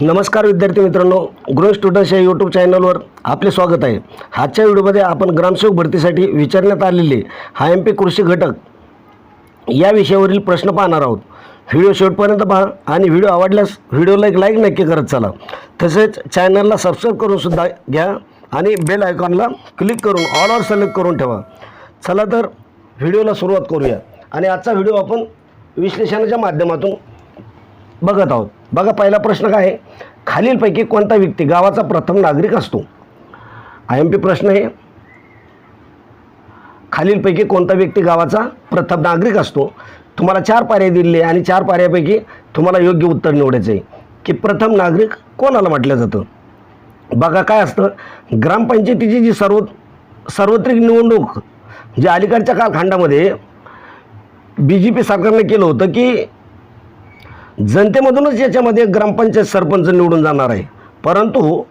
नमस्कार विद्यार्थी मित्रांनो गृह स्टुडंट्स या यूट्यूब चॅनलवर आपले स्वागत आहे. आजच्या व्हिडिओमध्ये आपण ग्रामसेवक भरतीसाठी विचारण्यात आलेले हा एम पी कृषी घटक या विषयावरील प्रश्न पाहणार आहोत. व्हिडिओ शेवटपर्यंत पहा आणि व्हिडिओ आवडल्यास व्हिडिओला एक लाईक नक्की करत चला. तसेच चॅनलला सबस्क्राईब करूनसुद्धा घ्या आणि बेल आयकॉनला क्लिक करून ऑल सिलेक्ट करून ठेवा. चला तर व्हिडिओला सुरुवात करूया. आणि आजचा व्हिडिओ आपण विश्लेषणाच्या माध्यमातून बघत आहोत. बघा पहिला प्रश्न काय आहे? खालीलपैकी कोणता व्यक्ती गावाचा प्रथम नागरिक असतो? आय एम पी प्रश्न आहे खालीलपैकी कोणता व्यक्ती गावाचा प्रथम नागरिक असतो? तुम्हाला चार पर्याय दिलेले आणि चार पर्यायापैकी तुम्हाला योग्य उत्तर निवडायचं आहे. की प्रथम नागरिक कोणाला म्हटलं जातं? बघा काय असतं? ग्रामपंचायतीची जी सर्व सार्वत्रिक निवडणूक जी अलीकडच्या कालखंडामध्ये बी जे पी सरकारने केलं होतं की जनतेमधूनच याच्यामध्ये ग्रामपंचायत सरपंच निवडून जाणार आहे. परंतु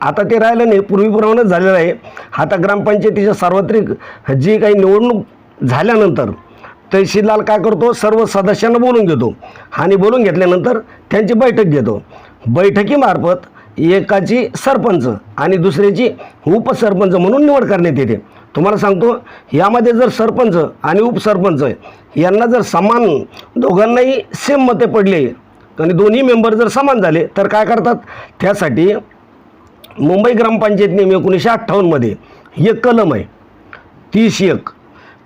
आता ते राहिलं नाही पूर्वीप्रमाणेच झालेलं आहे. आता ग्रामपंचायतीच्या सार्वत्रिक जी काही निवडणूक झाल्यानंतर तहसीलदार काय करतो? सर्व सदस्यांना बोलून घेतो आणि बोलून घेतल्यानंतर त्यांची बैठक घेतो. बैठकीमार्फत एकाची सरपंच आणि दुसऱ्याची उपसरपंच म्हणून निवड करण्यात येते. तुम्हाला सांगतो यामध्ये जर सरपंच आणि उपसरपंच यांना जर समान दोघांनाही सेम मते पडले आणि दोन्ही मेंबर जर समान झाले तर काय करतात? त्यासाठी मुंबई ग्रामपंचायत नियम एकोणीसशे अठ्ठावन्नमध्ये एक कलम आहे तीस एक.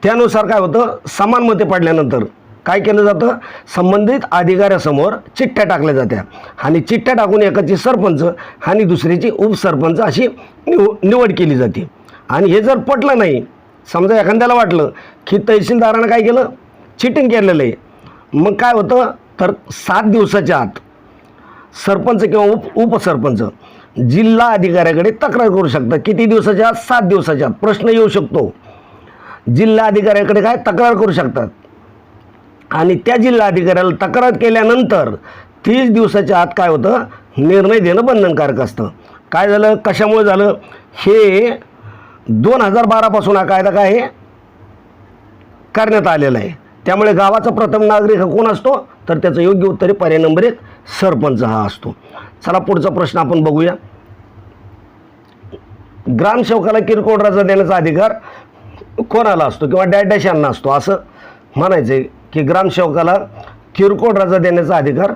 त्यानुसार काय होतं? समान मते पडल्यानंतर काय केलं जातं? संबंधित अधिकाऱ्यासमोर चिठ्ठ्या टाकल्या जात्या. आणि चिठ्ठ्या टाकून एकाची सरपंच आणि दुसऱ्याची उपसरपंच अशी निव निवड केली जाते. आणि हे जर पटलं नाही समजा एखाद्याला वाटलं की तहसीलदारानं काय केलं? चिटिंग केलेलं आहे. मग काय होतं? तर सात दिवसाच्या आत सरपंच किंवा उप उपसरपंच जिल्हा अधिकाऱ्याकडे तक्रार करू शकतात. किती दिवसाच्या? आत सात दिवसाच्या आत. प्रश्न येऊ शकतो. जिल्हा अधिकाऱ्याकडे काय? तक्रार करू शकतात. आणि त्या जिल्हा अधिकाऱ्याला तक्रार केल्यानंतर तीस दिवसाच्या आत काय होतं? निर्णय देणं बंधनकारक असतं. काय झालं? कशामुळे झालं? हे दोन हजार बारापासून हा कायदा काय करण्यात आलेला आहे. त्यामुळे गावाचा प्रथम नागरिक हा कोण असतो? तर त्याचं योग्य उत्तर पर्याय नंबर एक सरपंच हा असतो. चला पुढचा प्रश्न आपण बघूया. ग्रामसेवकाला किरकोळ रजा देण्याचा अधिकार कोणाला असतो? किंवा डॅश डॅश यांना असतो? असं म्हणायचं आहे की ग्रामसेवकाला किरकोळ रजा देण्याचा अधिकार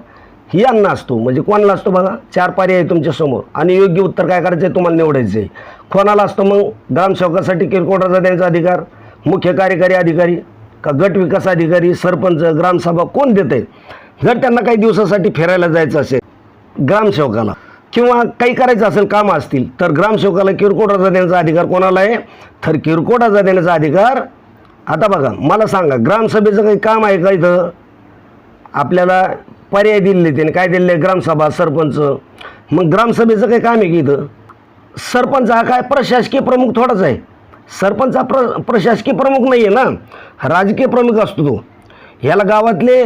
यांना असतो. म्हणजे कोणाला असतो बघा? चार पर्याय आहे तुमच्यासमोर आणि योग्य उत्तर काय करायचं आहे तुम्हाला निवडायचं आहे कोणाला असतो मग? ग्रामसेवकासाठी किरकोटाचा रजा अधिकार मुख्य कार्यकारी अधिकारी का गट विकास अधिकारी सरपंच ग्रामसभा कोण देत आहे जर त्यांना काही दिवसासाठी फिरायला जायचं असेल ग्रामसेवकाला किंवा काही करायचं असेल कामं असतील तर ग्रामसेवकाला किरकोटाचा रजा देण्याचा अधिकार कोणाला आहे? तर किरकोटाचा देण्याचा अधिकार आता बघा मला सांगा ग्रामसभेचं काही काम आहे का इथं? आपल्याला पर्याय दिलेले त्याने काय दिलेले ग्रामसभा सरपंच. मग ग्रामसभेचं काही काम आहे की इथं? सरपंच हा काय प्रशासकीय प्रमुख थोडाच आहे. सरपंच हा प्र प्रशासकीय प्रमुख नाही आहे ना. राजकीय प्रमुख असतो तो. ह्याला गावातले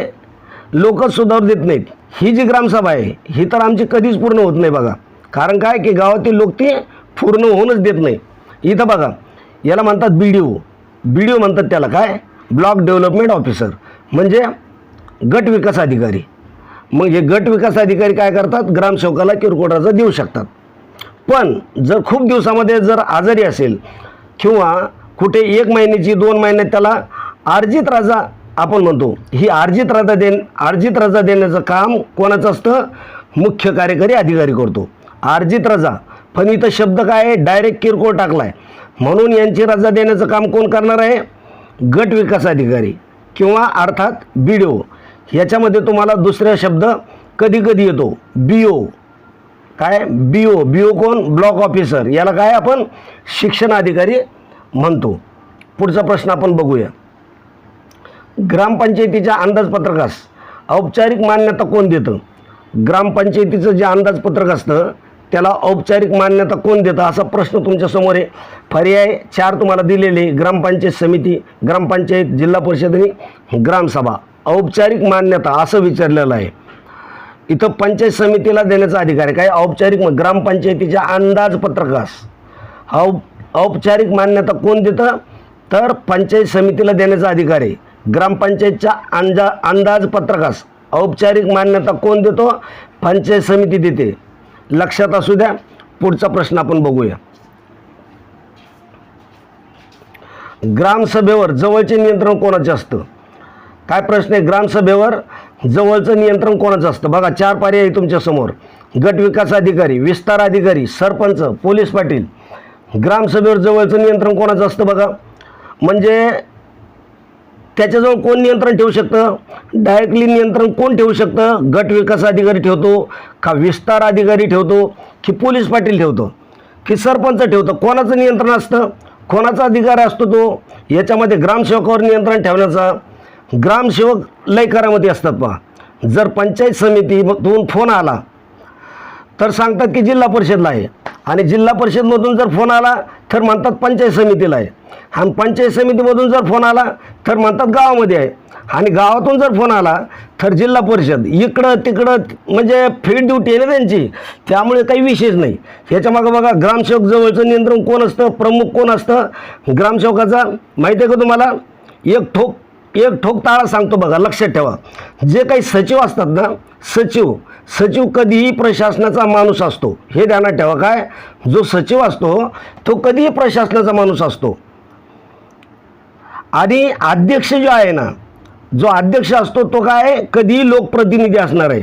लोकच सुधार देत नाहीत. ही जी ग्रामसभा आहे ही तर आमची कधीच पूर्ण होत नाही बघा. कारण काय की गावातील लोक ती पूर्ण होऊनच देत नाही इथं बघा याला म्हणतात बी डी ओ बी डी ओ म्हणतात त्याला काय? ब्लॉक डेव्हलपमेंट ऑफिसर म्हणजे गट विकास अधिकारी. मग हे गट विकास अधिकारी काय करतात? ग्रामसेवकाला किरकोळाचा देऊ शकतात. पण जर खूप दिवसामध्ये जर आजारी असेल किंवा कुठे एक महिन्याची दोन महिन्यात त्याला अर्जित राजा आपण म्हणतो. ही अर्जित रजा दे अर्जित रजा देण्याचं काम कोणाचं असतं? मुख्य कार्यकारी अधिकारी करतो. अर्जित रजा. पण इथं शब्द काय? आहे डायरेक्ट किरकोळ टाकला आहे म्हणून यांची रजा देण्याचं काम कोण करणार आहे? गट विकास अधिकारी किंवा अर्थात बी डी ओ ह्याच्यामध्ये तुम्हाला दुसरा शब्द कधी कधी येतो. बी ओ काय? बी ओ बी ओ कोण? ब्लॉक ऑफिसर याला काय आपण? शिक्षण अधिकारी म्हणतो. पुढचा प्रश्न आपण बघूया. ग्रामपंचायतीच्या अंदाजपत्रकास औपचारिक मान्यता कोण देतं? ग्रामपंचायतीचं जे अंदाजपत्रक असतं त्याला औपचारिक मान्यता कोण देतं? असा प्रश्न तुमच्यासमोर आहे. पर्याय चार तुम्हाला दिलेले ग्रामपंचायत समिती ग्रामपंचायत जिल्हा परिषद आणि ग्रामसभा. औपचारिक मान्यता असं विचारलेलं आहे. इथं पंचायत समितीला देण्याचा अधिकार आहे. काय औपचारिक ग्रामपंचायतीच्या अंदाजपत्रकास औ औपचारिक मान्यता कोण देतं? तर पंचायत समितीला देण्याचा अधिकार आहे. ग्रामपंचायतच्या अंदा अंदाजपत्रकास औपचारिक मान्यता कोण देतो? पंचायत समिती देते. लक्षात असू द्या. पुढचा प्रश्न आपण बघूया. ग्रामसभेवर जवळचे नियंत्रण कोणाचे असतं? काय प्रश्न आहे? ग्रामसभेवर जवळचं नियंत्रण कोणाचं असतं? बघा चार पर्याय आहे तुमच्यासमोर गट विकास अधिकारी विस्तार अधिकारी सरपंच पोलीस पाटील. ग्रामसभेवर जवळचं नियंत्रण कोणाचं असतं बघा? म्हणजे त्याच्याजवळ कोण नियंत्रण ठेवू शकतं? डायरेक्टली नियंत्रण कोण ठेवू शकतं? गट विकास अधिकारी ठेवतो का विस्तार अधिकारी ठेवतो की पोलीस पाटील ठेवतो? की सरपंच ठेवतो? कोणाचं नियंत्रण असतं? कोणाचा अधिकार असतो तो? याच्यामध्ये ग्रामसेवकावर नियंत्रण ठेवण्याचा ग्रामसेवक लय करामध्ये असतात पहा जर पंचायत समितीमधून फोन आला तर सांगतात की जिल्हा परिषदला आहे. आणि जिल्हा परिषदमधून जर फोन आला तर म्हणतात पंचायत समितीला आहे. आणि पंचायत समितीमधून जर फोन आला तर म्हणतात गावामध्ये आहे. आणि गावातून जर फोन आला तर जिल्हा परिषद इकडं तिकडं म्हणजे फील्ड ड्युटी आहे ना त्यांची त्यामुळे काही विशेष नाही. ह्याच्यामागं बघा ग्रामसेवक जवळचं नियंत्रण कोण असतं? प्रमुख कोण असतं? ग्रामसेवकाचा माहिती आहे का तुम्हाला? एक ठोक एक ठोक ताळा सांगतो बघा लक्षात ठेवा. जे काही सचिव असतात ना सचिव सचिव कधीही प्रशासनाचा माणूस असतो. हे ध्यानात ठेवा काय? जो सचिव असतो तो कधीही प्रशासनाचा माणूस असतो. आणि अध्यक्ष जो आहे ना जो अध्यक्ष असतो तो काय? कधीही लोकप्रतिनिधी असणार आहे.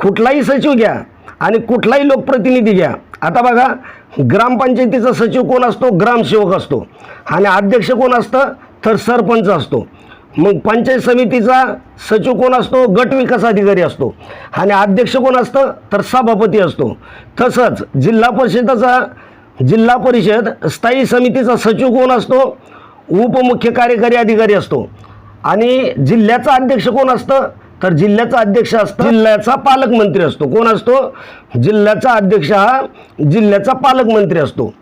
कुठलाही सचिव घ्या आणि कुठलाही लोकप्रतिनिधी घ्या. आता बघा ग्रामपंचायतीचा सचिव कोण असतो? ग्रामसेवक असतो. आणि अध्यक्ष कोण असतं? तर सरपंच असतो. मग पंचायत समितीचा सचिव कोण असतो? गट विकास अधिकारी असतो. आणि अध्यक्ष कोण असतं? तर सभापती असतो. तसंच जिल्हा परिषदेचा जिल्हा परिषद स्थायी समितीचा सचिव कोण असतो? उपमुख्य कार्यकारी अधिकारी असतो. आणि जिल्ह्याचा अध्यक्ष कोण असतं? तर जिल्ह्याचा अध्यक्ष असतं. जिल्ह्याचा पालकमंत्री असतो. कोण असतो? जिल्ह्याचा अध्यक्ष हा जिल्ह्याचा पालकमंत्री असतो.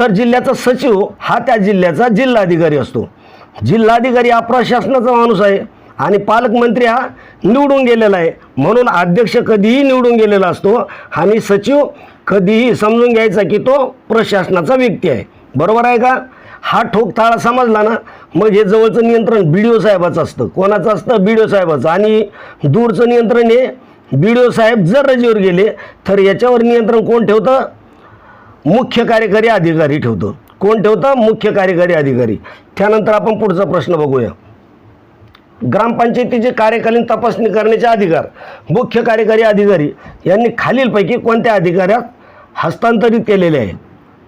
तर जिल्ह्याचा सचिव हा त्या जिल्ह्याचा जिल्हाधिकारी असतो. जिल्हाधिकारी हा प्रशासनाचा माणूस आहे आणि पालकमंत्री हा निवडून गेलेला आहे. म्हणून अध्यक्ष कधीही निवडून गेलेला असतो आणि सचिव कधीही समजून घ्यायचा की तो प्रशासनाचा व्यक्ती आहे. बरोबर आहे का? हा ठोक ताळा समजला ना मग हे जवळचं नियंत्रण बी डी ओ साहेबाचं असतं. कोणाचं असतं? बी डी ओ साहेबाचं. आणि दूरचं नियंत्रण हे बी डी ओ साहेब जर रजेवर गेले तर याच्यावर नियंत्रण कोण ठेवतं? मुख्य कार्यकारी अधिकारी ठेवतो. कोण ठेवता? मुख्य कार्यकारी अधिकारी. त्यानंतर आपण पुढचा प्रश्न बघूया. ग्रामपंचायतीचे कार्यकालीन तपासणी करण्याचे अधिकार. मुख्य कार्यकारी अधिकारी यांनी खालीलपैकी कोणत्या अधिकाऱ्यात हस्तांतरित केलेले आहे?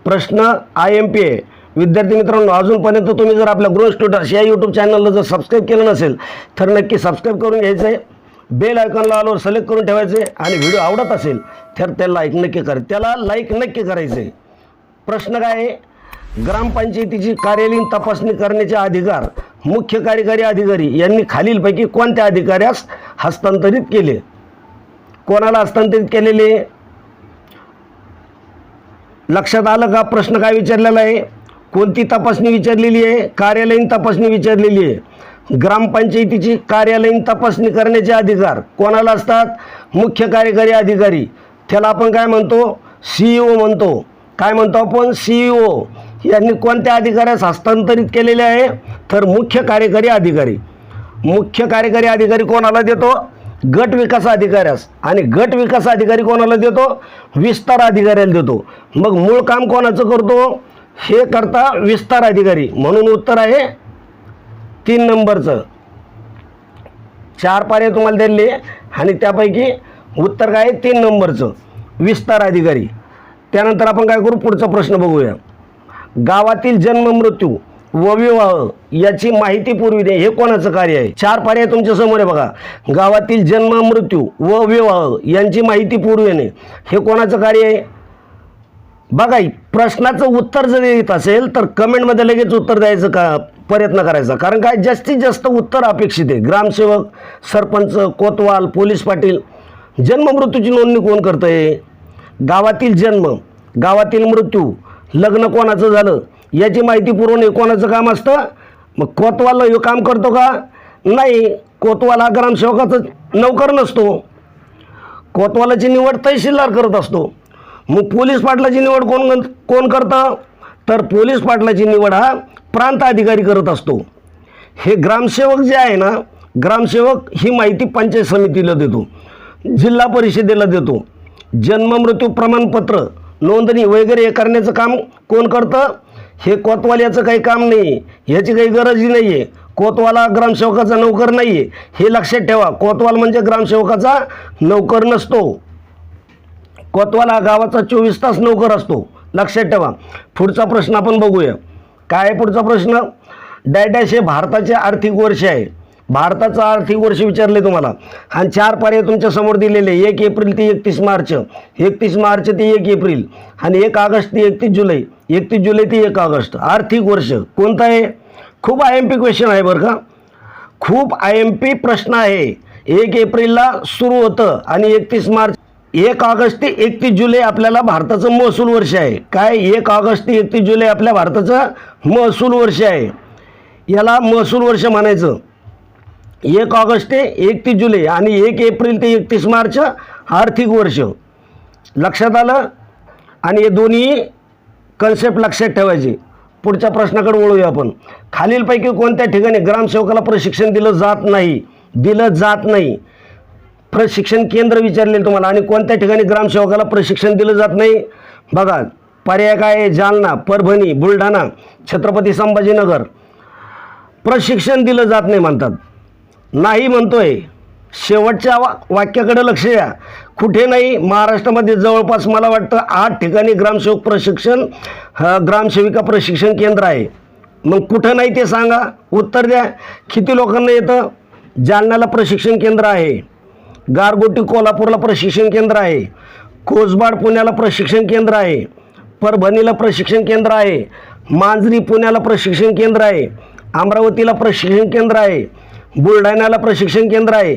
प्रश्न आय एम पी ए विद्यार्थी मित्रांनो अजूनपर्यंत तुम्ही जर आपल्या ग्रोथ स्टुडंट्स या यूट्यूब चॅनलला जर सबस्क्राईब केलं नसेल तर नक्की सबस्क्राईब करून घ्यायचं आहे. बेल आयकॉनला आल्यावर सिलेक्ट करून ठेवायचे आणि व्हिडिओ आवडत असेल तर त्याला लाईक नक्की कर. त्याला लाईक नक्की करायचं आहे. प्रश्न काय आहे? ग्रामपंचायतीची कार्यालयीन तपासणी करण्याचे अधिकार मुख्य कार्यकारी अधिकारी यांनी खालीलपैकी कोणत्या अधिकाऱ्यास हस्तांतरित केले? कोणाला हस्तांतरित केलेले? लक्षात आलं का? प्रश्न काय विचारलेला आहे? कोणती तपासणी विचारलेली आहे? कार्यालयीन तपासणी विचारलेली आहे. ग्रामपंचायतीची कार्यालयीन तपासणी करण्याचे अधिकार कोणाला असतात? मुख्य कार्यकारी अधिकारी. त्याला आपण काय म्हणतो? सी ओ म्हणतो. काय म्हणतो आपण? सी ओ यांनी कोणत्या अधिकाऱ्यास हस्तांतरित केलेले आहे? तर मुख्य कार्यकारी अधिकारी. मुख्य कार्यकारी अधिकारी कोणाला देतो? गट विकास अधिकाऱ्यास. आणि गट विकास अधिकारी कोणाला देतो? विस्तार अधिकाऱ्याला देतो. मग मूळ काम कोणाचं करतो? हे करता विस्तार अधिकारी. म्हणून उत्तर आहे तीन नंबरचं. चार पाने तुम्हाला दिले आणि त्यापैकी उत्तर काय? आहे? तीन नंबरचं. विस्तार अधिकारी. त्यानंतर आपण काय करू? पुढचा प्रश्न बघूया. गावातील जन्म मृत्यू व विवाह याची माहिती पुरविणे हे कोणाचं कार्य आहे? चार पर्याय तुमच्यासमोर आहे बघा. गावातील जन्म मृत्यू व विवाह यांची माहिती पुरविणे हे कोणाचं कार्य आहे? बघा प्रश्नाचं उत्तर जर येत असेल तर कमेंटमध्ये लगेच उत्तर द्यायचं का? प्रयत्न करायचा. कारण काय? जास्तीत जास्त उत्तर अपेक्षित आहे. ग्रामसेवक सरपंच कोतवाल पोलीस पाटील जन्ममृत्यूची नोंदणी कोण करतं आहे गावातील जन्म गावातील मृत्यू लग्न कोणाचं झालं? याची माहिती पुरवणे कोणाचं काम असतं? मग कोतवाल हे काम करतो का? नाही कोतवाल हा ग्रामसेवकाचं नौकर नसतो. कोतवालाची निवड तहसीलदार करत असतो. मग पोलीस पाटलाची निवड कोण कोण करतं? तर पोलीस पाटलाची निवड हा प्रांत अधिकारी करत असतो. हे ग्रामसेवक जे आहे ना ग्रामसेवक ही माहिती पंचायत समितीला देतो. जिल्हा परिषदेला देतो. जन्म मृत्यू प्रमाणपत्र नोंदणी वगैरे हे करण्याचं काम कोण करतं? हे कोतवाल्याचं काही काम नाही ह्याची काही गरजही नाही आहे कोतवाला ग्रामसेवकाचा नोकर नाही आहे हे लक्षात ठेवा कोतवाल म्हणजे ग्रामसेवकाचा नोकर नसतो. कोतवाल हा गावाचा चोवीस तास नोकर असतो. लक्षात ठेवा. पुढचा प्रश्न आपण बघूया. काय आहे पुढचा प्रश्न? डॅडॅश हे भारताचे आर्थिक वर्ष आहे. भारताचं आर्थिक वर्ष विचारले तुम्हाला. आणि चार पर्याय तुमच्यासमोर दिलेले एक एप्रिल ते एकतीस मार्च. एकतीस मार्च ते एक एप्रिल. आणि एक ऑगस्ट ते एकतीस जुलै. एकतीस जुलै ते एक ऑगस्ट. आर्थिक वर्ष. कोणतं आहे? खूप आय एम पी क्वेश्चन आहे बरं का. खूप आय एम पी प्रश्न आहे. एक एप्रिलला सुरू होतं आणि एकतीस मार्च एक ऑगस्ट ते एकतीस जुलै आपल्याला भारताचं महसूल वर्ष आहे. काय? एक ऑगस्ट ते एकतीस जुलै आपल्या भारताचं महसूल वर्ष आहे. याला महसूल वर्ष म्हणायचं. एक ऑगस्ट ते एकतीस जुलै आणि एक एप्रिल ते एकतीस मार्च आर्थिक वर्ष. लक्षात आलं? आणि हे दोन्ही कन्सेप्ट लक्षात ठेवायचे. पुढच्या प्रश्नाकडे वळूया आपण. खालीलपैकी कोणत्या ठिकाणी ग्रामसेवकाला प्रशिक्षण दिलं जात नाही? दिलं जात नाही. प्रशिक्षण केंद्र विचारले तुम्हाला. आणि कोणत्या ठिकाणी ग्रामसेवकाला प्रशिक्षण दिलं जात नाही? बघा पर्याय काय आहे? जालना परभणी बुलढाणा छत्रपती संभाजीनगर. प्रशिक्षण दिलं जात नाही म्हणतात. नाही म्हणतोय. शेवटच्या वा वाक्याकडे लक्ष द्या. कुठे नाही महाराष्ट्रामध्ये जवळपास मला वाटतं आठ ठिकाणी ग्रामसेवक प्रशिक्षण ग्रामसेविका प्रशिक्षण केंद्र आहे. मग कुठं नाही ते सांगा. उत्तर द्या. किती लोकांना येतं? जालन्याला प्रशिक्षण केंद्र आहे. गारगोटी कोल्हापूरला प्रशिक्षण केंद्र आहे. कोसबाड पुण्याला प्रशिक्षण केंद्र आहे. परभणीला प्रशिक्षण केंद्र आहे. मांजरी पुण्याला प्रशिक्षण केंद्र आहे. अमरावतीला प्रशिक्षण केंद्र आहे. बुलढाण्याला प्रशिक्षण केंद्र आहे.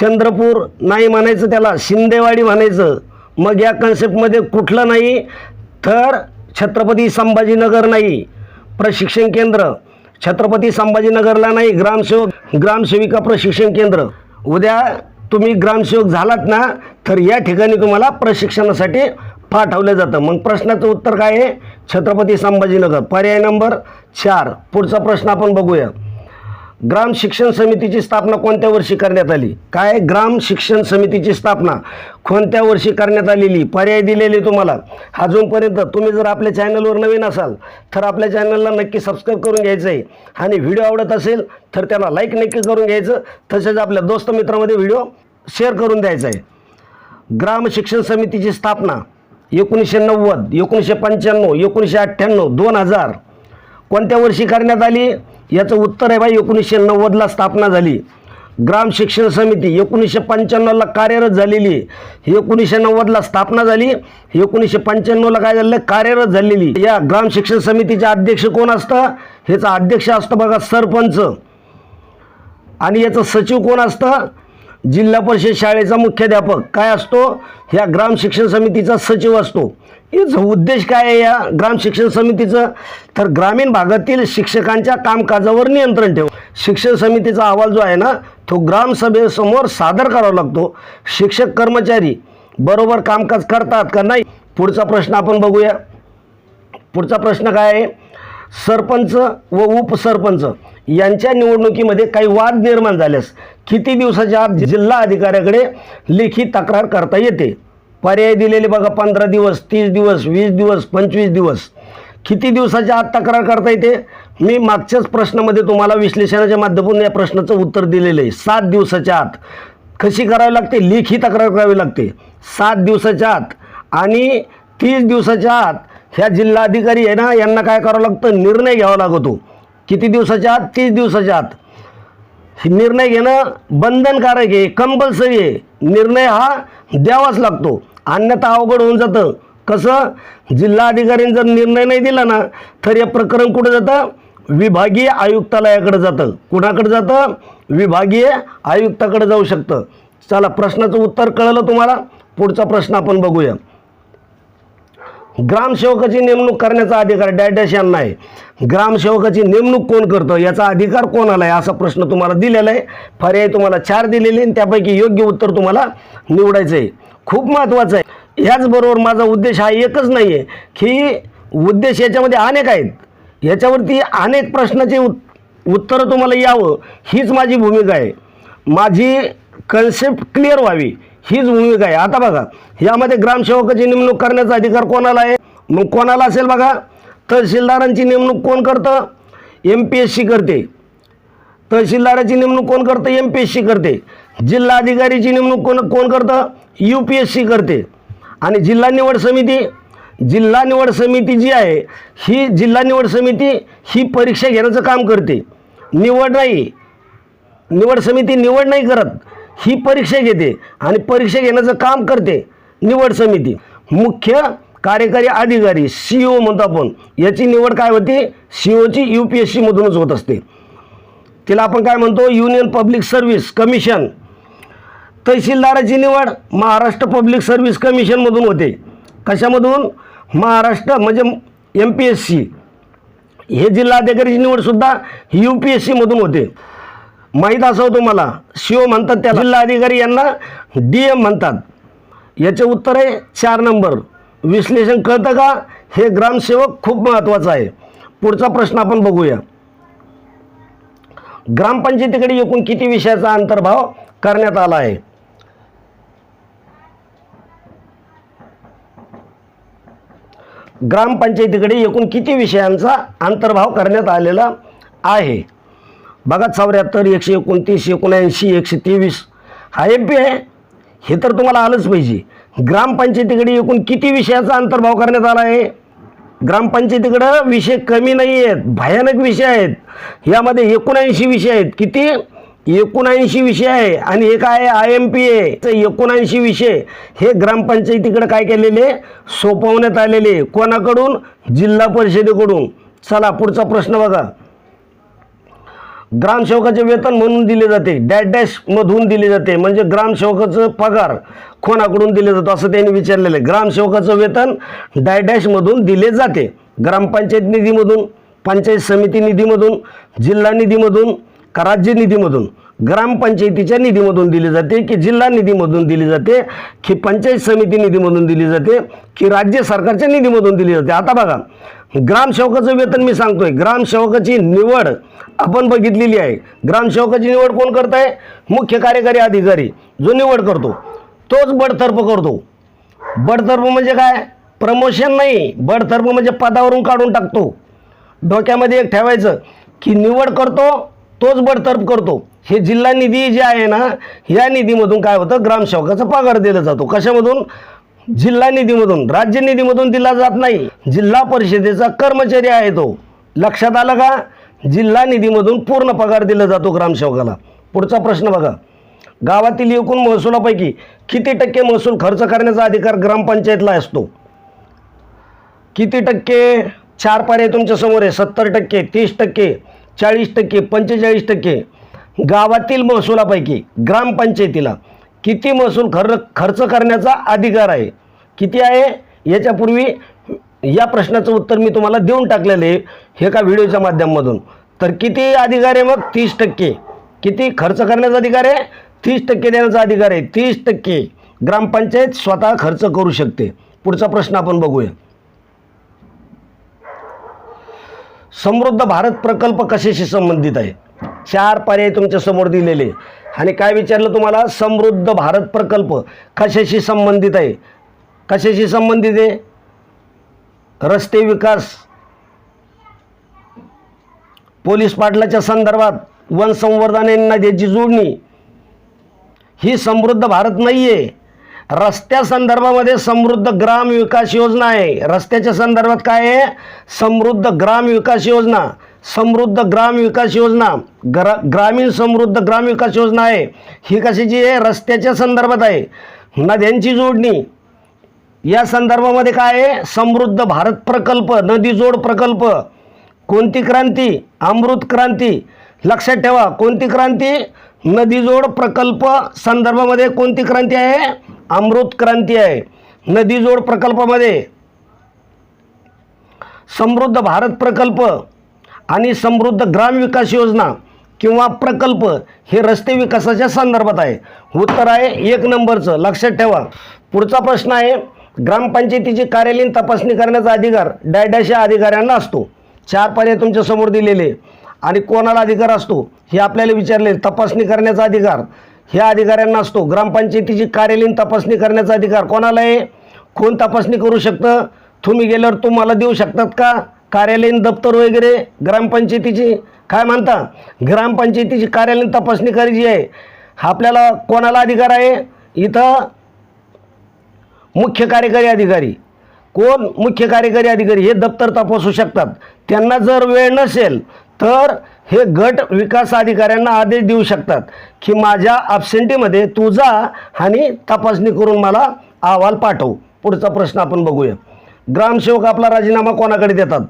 चंद्रपूर नाही म्हणायचं त्याला शिंदेवाडी म्हणायचं. मग या कन्सेप्टमध्ये कुठलं नाही तर छत्रपती संभाजीनगर नाही. प्रशिक्षण केंद्र. छत्रपती संभाजीनगरला नाही ग्रामसेवक ग्रामसेविका प्रशिक्षण केंद्र. उद्या तुम्ही ग्रामसेवक झालात ना तर या ठिकाणी तुम्हाला प्रशिक्षणासाठी पाठवलं जातं. मग प्रश्नाचं उत्तर काय आहे? छत्रपती संभाजीनगर. पर्याय नंबर चार. पुढचा प्रश्न आपण बघूया. ग्राम शिक्षण समितीची स्थापना कोणत्या वर्षी करण्यात आली? काय ग्राम शिक्षण समितीची स्थापना कोणत्या वर्षी करण्यात आलेली? पर्याय दिलेले तुम्हाला. अजूनपर्यंत तुम्ही जर आपल्या चॅनलवर नवीन असाल तर आपल्या चॅनलला नक्की सबस्क्राईब करून घ्यायचं आहे आणि व्हिडिओ आवडत असेल तर त्याला लाईक नक्की करून घ्यायचं. तसेच आपल्या दोस्त मित्रामध्ये व्हिडिओ शेअर करून द्यायचा आहे ग्राम शिक्षण समितीची स्थापना एकोणीसशे नव्वद एकोणीसशे पंच्याण्णव एकोणीसशे अठ्ठ्याण्णव दोन हजार कोणत्या वर्षी करण्यात आली? याचं उत्तर आहे बाई एकोणीसशे नव्वदला स्थापना झाली. ग्राम शिक्षण समिती एकोणीसशे पंच्याण्णवला कार्यरत झालेली. एकोणीसशे नव्वदला स्थापना झाली. एकोणीसशे पंच्याण्णवला काय झालं? कार्यरत झालेली. या ग्राम शिक्षण समितीचे अध्यक्ष कोण असतं? ह्याचा अध्यक्ष असतं बघा सरपंच. आणि याचं सचिव कोण असतं? जिल्हा परिषद शाळेचा मुख्याध्यापक काय असतो? ह्या ग्राम शिक्षण समितीचा सचिव असतो. याचा उद्देश काय आहे या ग्राम शिक्षण समितीचं? तर ग्रामीण भागातील शिक्षकांच्या कामकाजावर नियंत्रण ठेव. शिक्षण समितीचा अहवाल जो आहे ना तो ग्रामसभेसमोर सादर करावा लागतो. शिक्षक कर्मचारी बरोबर कामकाज करतात का नाही? पुढचा प्रश्न आपण बघूया. पुढचा प्रश्न काय आहे? सरपंच व उपसरपंच. यांच्या निवडणुकीमध्ये काही वाद निर्माण झाल्यास किती दिवसाच्या आत जिल्हा अधिकाऱ्याकडे लेखी तक्रार करता येते? पर्याय दिलेले बघा पंधरा दिवस तीस दिवस वीस दिवस पंचवीस दिवस. किती दिवसाच्या आत तक्रार करता येते? मी मागच्याच प्रश्नामध्ये तुम्हाला विश्लेषणाच्या माध्यमातून या प्रश्नाचं उत्तर दिलेलं आहे. सात दिवसाच्या आत. कशी करावी लागते? लेखी तक्रार करावी लागते. सात दिवसाच्या आत. आणि तीस दिवसाच्या आत ह्या जिल्हाधिकारी आहे ना यांना काय करावं लागतं? निर्णय घ्यावा लागतो. किती दिवसाच्या आत? तीस दिवसाच्या आत. हे निर्णय घेणं बंधनकारक आहे कंपल्सरी आहे. निर्णय हा द्यावाच लागतो. अन्यथा अवघड होऊन जातं. कसं? जिल्हाधिकाऱ्यांनी जर निर्णय नाही दिला ना तर हे प्रकरण कुठं जातं? विभागीय आयुक्तालयाकडे जातं. कुणाकडे जातं? विभागीय आयुक्ताकडे जाऊ शकतं. चला प्रश्नाचं उत्तर कळलं तुम्हाला? पुढचा प्रश्न आपण बघूया. ग्रामसेवकाची नेमणूक करण्याचा अधिकार डॅडॅश यांना आहे. ग्रामसेवकाची नेमणूक कोण करतं याचा अधिकार कोणाला आहे असा प्रश्न तुम्हाला दिलेला आहे. पर्याय तुम्हाला चार दिलेले आणि त्यापैकी योग्य उत्तर तुम्हाला निवडायचं आहे. खूप महत्त्वाचं आहे. ह्याचबरोबर माझा उद्देश हा एकच नाही आहे की उद्देश याच्यामध्ये अनेक आहेत. याच्यावरती अनेक प्रश्नाचे उत उत्तरं तुम्हाला यावं हीच माझी भूमिका आहे. माझी कन्सेप्ट क्लिअर व्हावी. हीच भूमिका आहे. आता बघा यामध्ये ग्रामसेवकाची नेमणूक करण्याचा अधिकार कोणाला आहे? मग कोणाला असेल बघा? तहसीलदारांची नेमणूक कोण करतं? एम पी एस सी करते. तहसीलदाराची नेमणूक कोण करतं? एम पी एस सी करते. जिल्हा अधिकारीची नेमणूक कोण कोण करतं? यू पी एस सी करते. आणि जिल्हा निवड समिती जिल्हा निवड समिती जी आहे ही जिल्हा निवड समिती ही परीक्षा घेण्याचं काम करते. निवड नाही. निवड समिती निवड नाही करत. ही परीक्षा घेते आणि परीक्षा घेण्याचं काम करते निवड समिती. मुख्य कार्यकारी अधिकारी सी ओ म्हणतो आपण. याची निवड काय होती? सी ओची यू पी एस सीमधूनच होत असते. तिला आपण काय म्हणतो? युनियन पब्लिक सर्व्हिस कमिशन तहसीलदाराची निवड महाराष्ट्र पब्लिक सर्व्हिस कमिशनमधून होते. कशामधून? महाराष्ट्र म्हणजे एम पी एस सी हे जिल्हाधिकारीची निवडसुद्धा यू पी एस सीमधून होते. माहीत असावं तुम्हाला. शिव म्हणतात त्या जिल्हाधिकारी यांना डी एम म्हणतात. याचे उत्तर आहे चार नंबर. विश्लेषण कळतं का? हे ग्रामसेवक खूप महत्त्वाचं आहे. पुढचा प्रश्न आपण बघूया. ग्रामपंचायतीकडे एकूण किती विषयाचा अंतर्भाव करण्यात आला आहे? ग्रामपंचायतीकडे एकूण किती विषयांचा अंतर्भाव करण्यात आलेला आहे? बघा चौऱ्याहत्तर एकशे एकोणतीस एकोणऐंशी एकशे तेवीस. हा एम पी आहे. हे तर तुम्हाला आलंच पाहिजे. ग्रामपंचायतीकडे एकूण किती विषयाचा अंतर्भाव करण्यात आला आहे? ग्रामपंचायतीकडं विषय कमी नाही आहेत भयानक विषय आहेत. यामध्ये एकोणऐंशी विषय आहेत. किती? एकोणऐंशी विषय आहे. आणि हे काय आय एम पी एचं एकोणऐंशी विषय. हे ग्रामपंचायतीकडे काय केलेले? सोपवण्यात आलेले. कोणाकडून? जिल्हा परिषदेकडून. चला पुढचा प्रश्न बघा. ग्रामसेवकाचे वेतन म्हणून दिले जाते. डॅश डॅशमधून दिले जाते. म्हणजे ग्रामसेवकाचं पगार कोणाकडून दिले जातो असं त्यांनी विचारलेलं आहे. ग्रामसेवकाचं वेतन डॅश डॅशमधून दिले जाते. ग्रामपंचायत निधीमधून पंचायत समिती निधीमधून जिल्हा निधीमधून का राज्य निधीमधून? ग्रामपंचायतीच्या निधीमधून दिली जाते की जिल्हा निधीमधून दिली जाते की पंचायत समिती निधीमधून दिली जाते की राज्य सरकारच्या निधीमधून दिली जाते. आता बघा ग्रामसेवकाचं वेतन मी सांगतोय. ग्रामसेवकाची निवड आपण बघितलेली आहे. ग्रामसेवकाची निवड कोण करत आहे मुख्य कार्यकारी अधिकारी जो निवड करतो तोच बडतर्फ करतो. बडतर्फ म्हणजे काय? प्रमोशन नाही. बडतर्फ म्हणजे पदावरून काढून टाकतो. डोक्यामध्ये एक ठेवायचं की निवड करतो तोच बडतर्फ करतो. हे जिल्हा निधी जे आहे ना या निधीमधून काय होतं? ग्रामसेवकाचा पगार दिला जातो. कशामधून? जिल्हा निधीमधून. राज्य निधीमधून दिला जात नाही. जिल्हा परिषदेचा कर्मचारी आहे तो. लक्षात आलं का? जिल्हा निधीमधून पूर्ण पगार दिला जातो ग्रामसेवकाला. पुढचा प्रश्न बघा. गावातील एकूण महसुलापैकी किती टक्के महसूल खर्च करण्याचा अधिकार ग्रामपंचायतला असतो? किती टक्के? चार पर्याय तुमच्यासमोर आहे. सत्तर टक्के तीस टक्के चाळीस टक्के पंचेचाळीस टक्के. गावातील महसुलापैकी ग्रामपंचायतीला किती महसूल खर खर्च करण्याचा अधिकार आहे? किती आहे? याच्यापूर्वी या प्रश्नाचं उत्तर मी तुम्हाला देऊन टाकलेलं आहे हे का व्हिडिओच्या माध्यमातून. तर किती अधिकार आहे मग? तीस टक्के. किती खर्च करण्याचा अधिकार आहे? तीस टक्के देण्याचा अधिकार आहे. तीस टक्के. ग्रामपंचायत स्वतः खर्च करू शकते. पुढचा प्रश्न आपण बघूया. समृद्ध भारत प्रकल्प कशाशी संबंधित आहे? चार पर्याय तुमच्यासमोर दिलेले. आणि काय विचारलं तुम्हाला? समृद्ध भारत प्रकल्प कशाशी संबंधित आहे? कशाशी संबंधित आहे? रस्ते विकास पोलीस पाटलाच्या संदर्भात वन संवर्धन यांना त्याची जोडणी. ही समृद्ध भारत नाही आहे रस्त्या संदर्भामध्ये समृद्ध ग्राम विकास योजना आहे. रस्त्याच्या संदर्भात काय आहे? समृद्ध ग्राम विकास योजना. समृद्ध ग्राम विकास योजना ग्रा ग्रामीण समृद्ध ग्राम विकास योजना आहे. ही कशाची आहे? रस्त्याच्या संदर्भात आहे. नद्यांची जोडणी. या संदर्भामध्ये काय आहे? समृद्ध भारत प्रकल्प नदी जोड प्रकल्प. कोणती क्रांती? अमृत क्रांती. लक्षात ठेवा कोणती क्रांती? नदीजोड प्रकल्प संदर्भामध्ये कोणती क्रांती आहे? अमृत क्रांती आहे. नदीजोड प्रकल्पामध्ये समृद्ध भारत प्रकल्प. आणि समृद्ध ग्राम विकास योजना किंवा प्रकल्प हे रस्ते विकासाच्या संदर्भात आहे. उत्तर आहे एक नंबरचं. लक्षात ठेवा. पुढचा प्रश्न आहे ग्रामपंचायतीची कार्यालयीन तपासणी करण्याचा अधिकार डॅडॅश या अधिकाऱ्यांना असतो. चार पर्याय तुमच्यासमोर दिलेले. आणि कोणाला अधिकार असतो हे आपल्याला विचारले. तपासणी करण्याचा अधिकार ह्या अधिकाऱ्यांना असतो. ग्रामपंचायतीची कार्यालयीन तपासणी करण्याचा अधिकार कोणाला आहे कोण तपासणी करू शकतं? तुम्ही गेल्यावर तुम्हाला देऊ शकतात का? कार्यालयीन दप्तर वगैरे ग्रामपंचायतीची काय म्हणता? ग्रामपंचायतीची कार्यालयीन तपासणी करायची आहे. आपल्याला कोणाला अधिकार आहे? इथं मुख्य कार्यकारी अधिकारी. कोण मुख्य कार्यकारी अधिकारी? हे दप्तर तपासू शकतात. त्यांना जर वेळ नसेल तर हे गट विकास अधिकाऱ्यांना आदेश देऊ शकतात की माझ्या absenteeमध्ये तू जा आणि तपासणी करून मला अहवाल पाठव. पुढचा प्रश्न आपण बघूया. ग्रामसेवक आपला राजीनामा कोणाकडे देतात?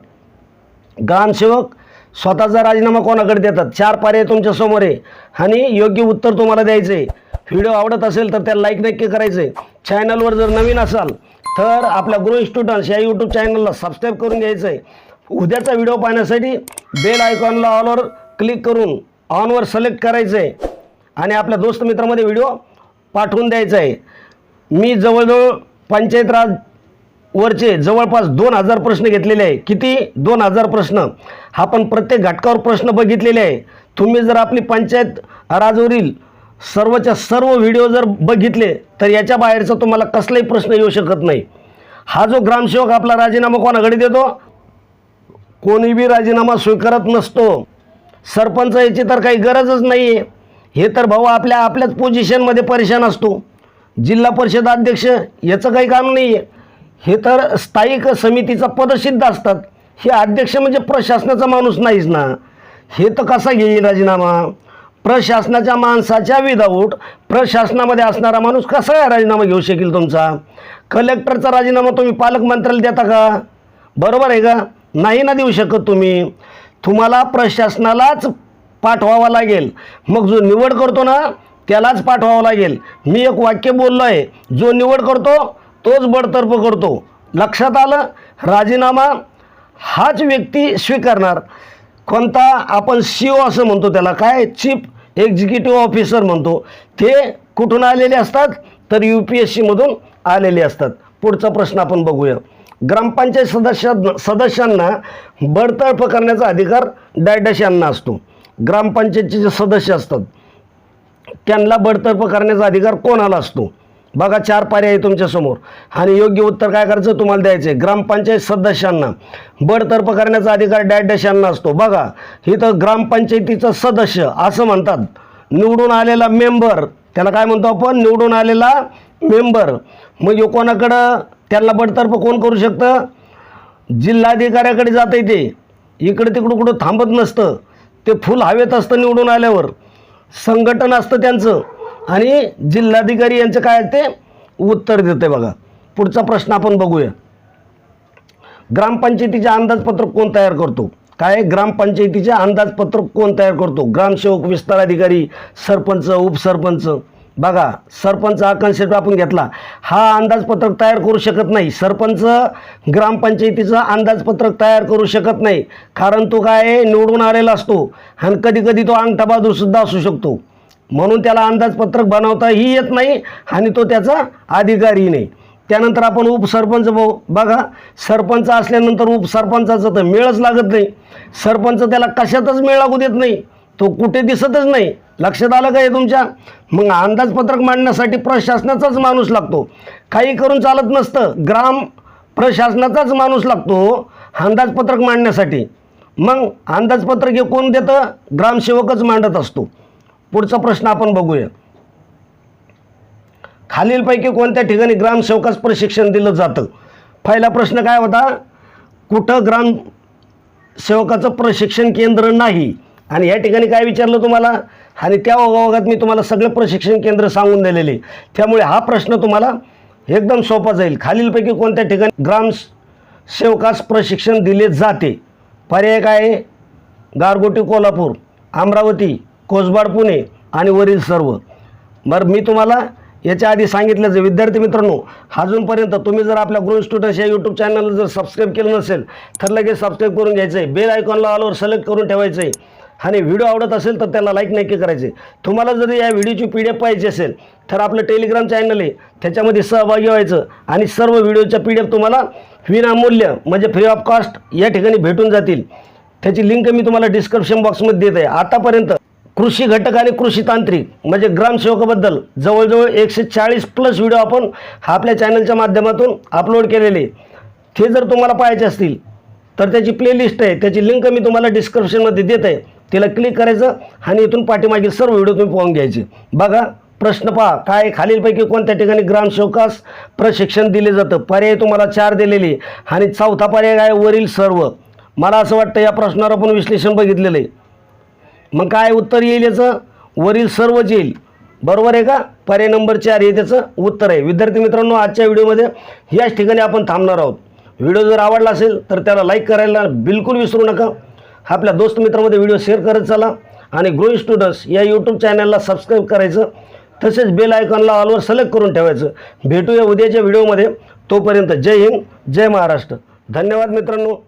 ग्रामसेवक स्वतःचा राजीनामा कोणाकडे देतात? चार पर्याय तुमच्यासमोर आहे. आणि योग्य उत्तर तुम्हाला द्यायचं आहे. व्हिडिओ आवडत असेल तर त्याला लाईक नक्की करायचं आहे. चॅनलवर जर नवीन असाल तर आपल्या ग्रो स्टुडंट्स या यूट्यूब चॅनलला सबस्क्राईब करून घ्यायचं आहे. उद्याचा व्हिडिओ पाहण्यासाठी बेल आयकॉनला ऑलवर क्लिक करून ऑनवर सिलेक्ट करायचं आहे. आणि आपल्या दोस्त मित्रामध्ये व्हिडिओ पाठवून द्यायचा आहे. मी जवळजवळ पंचायत राज वरचे जवळपास दोन हजार प्रश्न घेतलेले आहे. किती? दोन हजार प्रश्न. आपण प्रत्येक घटकावर प्रश्न बघितलेले आहे. तुम्ही जर आपली पंचायत राजवरील सर्वच्या सर्व व्हिडिओ जर बघितले तर याच्या बाहेरचा तुम्हाला कसलाही प्रश्न येऊ शकत नाही. हा जो ग्रामसेवक आपला राजीनामा कोणाकडे देतो? कोणी बी राजीनामा स्वीकारत नसतो. सरपंच याची तर काही गरजच नाही आहे हे तर भाऊ आपल्या आपल्याच पोझिशनमध्ये परेशान असतो. जिल्हा परिषद अध्यक्ष याचं काही काम नाही आहे हे तर स्थायिक समितीचा पदसिद्ध असतात. हे अध्यक्ष म्हणजे प्रशासनाचा माणूस नाहीच ना. हे तर कसा घेईल राजीनामा? प्रशासनाच्या माणसाच्या विदाऊट प्रशासनामध्ये असणारा माणूस कसा राजीनामा घेऊ शकेल तुमचा? कलेक्टरचा राजीनामा तुम्ही पालकमंत्र्याला देता का? बरोबर आहे का? नाही ना देऊ शकत तुम्ही. तुम्हाला प्रशासनालाच पाठवावा लागेल. मग जो निवड करतो ना त्यालाच पाठवावं लागेल. मी एक वाक्य बोललो आहे जो निवड करतो तोच बडतर्फ करतो. लक्षात आलं? राजीनामा हाच व्यक्ती स्वीकारणार. कोणता? आपण सी ओ असं म्हणतो त्याला. काय? चीफ एक्झिक्युटिव्ह ऑफिसर म्हणतो. ते कुठून आलेले असतात? तर यू पी एस सीमधून आलेले असतात. पुढचा प्रश्न आपण बघूया. ग्रामपंचायत सदस्या सदस्यांना बडतर्फ करण्याचा अधिकार डायडॅश यांना असतो. ग्रामपंचायतचे जे सदस्य असतात त्यांना बडतर्फ करण्याचा अधिकार कोणाला असतो? बघा चार पर्याय आहे तुमच्यासमोर आणि योग्य उत्तर काय करायचं? तुम्हाला द्यायचं आहे ग्रामपंचायत सदस्यांना. बडतर्फ करण्याचा अधिकार डॅश यांना असतो. बघा इथं ग्रामपंचायतीचं सदस्य असं म्हणतात. निवडून आलेला मेंबर त्याला काय म्हणतो आपण? निवडून आलेला मेंबर. मग ह्यो कोणाकडं? त्यांना बडतर्फ कोण करू शकतं? जिल्हाधिकाऱ्याकडे जातं ते. इकडे तिकडं कुठं थांबत नसतं. ते फुल हवेत असतं निवडून आल्यावर. संघटन असतं त्यांचं. आणि जिल्हाधिकारी यांचं काय ते उत्तर देते बघा. पुढचा प्रश्न आपण बघूया. ग्रामपंचायतीचे अंदाजपत्रक कोण तयार करतो? काय ग्रामपंचायतीचे अंदाजपत्रक कोण तयार करतो? ग्रामसेवक विस्तार अधिकारी सरपंच उपसरपंच. बघा सरपंच हा कन्सेप्ट आपण घेतला. हा अंदाजपत्रक तयार करू शकत नाही. सरपंच ग्रामपंचायतीचं अंदाजपत्रक तयार करू शकत नाही. कारण तो काय आहे, निवडून आलेला असतो. आणि कधी कधी तो अंगठा बाजूसुद्धा असू शकतो. म्हणून त्याला अंदाजपत्रक बनवताही येत नाही आणि तो त्याचा अधिकारी नाही. त्यानंतर आपण उपसरपंच बघू बघा सरपंच असल्यानंतर उपसरपंचाचं तर मेळच लागत नाही. सरपंच त्याला कशातच मेळ लागू देत नाही. तो कुठे दिसतच नाही. लक्षात आलं का हे तुमच्या? मग अंदाजपत्रक मांडण्यासाठी प्रशासनाचाच माणूस लागतो. काही करून चालत नसतं. ग्राम प्रशासनाचाच माणूस लागतो हो, अंदाजपत्रक मांडण्यासाठी. मग अंदाजपत्रक हे कोण देतं? ग्रामसेवकच मांडत असतो. पुढचा प्रश्न आपण बघूया. खालीलपैकी कोणत्या ठिकाणी ग्रामसेवकास प्रशिक्षण दिलं जातं? पहिला प्रश्न काय होता? कुठं ग्राम सेवकाचं प्रशिक्षण केंद्र नाही? आणि या ठिकाणी काय विचारलं तुम्हाला? आणि त्या ओघात मी तुम्हाला सगळे प्रशिक्षण केंद्र सांगून दिलेले. त्यामुळे हा प्रश्न तुम्हाला एकदम सोपा जाईल. खालीलपैकी कोणत्या ठिकाणी ग्राम सेवकास प्रशिक्षण दिले जाते? पर्याय काय आहे? गारगोटी कोल्हापूर अमरावती कोसबाड पुणे आणि वरील सर्व. बरं मी तुम्हाला याच्या आधी सांगितलं जे विद्यार्थी मित्रांनो अजूनपर्यंत तुम्ही जर आपल्या ग्रुप स्टुडंट्स या यूट्यूब चॅनलला जर सबस्क्राईब केलं नसेल तर लगेच सबस्क्राईब करून घ्यायचं आहे बेल आयकॉनला ऑलवर सिलेक्ट करून ठेवायचं आहे आणि व्हिडिओ आवडत असेल तर त्याला लाईक नक्की करायचे तुम्हाला जर या व्हिडिओची पी डी एफ पाहिजे असेल तर आपलं टेलिग्राम चॅनल आहे त्याच्यामध्ये सहभागी व्हायचं आणि सर्व व्हिडिओच्या पी डी एफ तुम्हाला विनामूल्य म्हणजे फ्री ऑफ कॉस्ट या ठिकाणी भेटून जातील. त्याची लिंक मी तुम्हाला डिस्क्रिप्शन बॉक्समध्ये देत आहे. आतापर्यंत कृषी घटक आणि कृषी तांत्रिक म्हणजे ग्रामसेवकाबद्दल जवळजवळ एकशे चाळीस प्लस व्हिडिओ आपण आपल्या चॅनलच्या माध्यमातून अपलोड केलेले. ते जर तुम्हाला पाहायचे असतील तर त्याची प्लेलिस्ट आहे त्याची लिंक मी तुम्हाला डिस्क्रिप्शनमध्ये देत आहे. तिला क्लिक करायचं आणि इथून पाठीमागील सर्व व्हिडिओ तुम्ही पाहून घ्यायचे. बघा प्रश्न पहा काय खालीलपैकी कोणत्या ठिकाणी ग्रामसेवकास प्रशिक्षण दिले जातं? पर्याय तुम्हाला चार दिलेले. आणि चौथा पर्याय आहे वरील सर्व. मला असं वाटतं या प्रश्नावर आपण विश्लेषण बघितलेलं आहे. मग काय उत्तर येईल याचं? वरील सर्वच येईल. बरोबर आहे का? पर्याय नंबर चार हे त्याचं उत्तर आहे. विद्यार्थी मित्रांनो आजच्या व्हिडिओमध्ये याच ठिकाणी आपण थांबणार आहोत. व्हिडिओ जर आवडला असेल तर त्याला लाईक करायला बिलकुल विसरू नका. आपल्या दोस्त मित्रामध्ये व्हिडिओ शेअर करत चला आणि ग्रोईंग स्टुडंट्स या यूट्यूब चॅनलला सबस्क्राईब करायचं. तसेच बेल आयकॉनला ऑलवर सिलेक्ट करून ठेवायचं. भेटूया उद्याच्या व्हिडिओमध्ये. तोपर्यंत जय हिंद जय महाराष्ट्र. धन्यवाद मित्रांनो.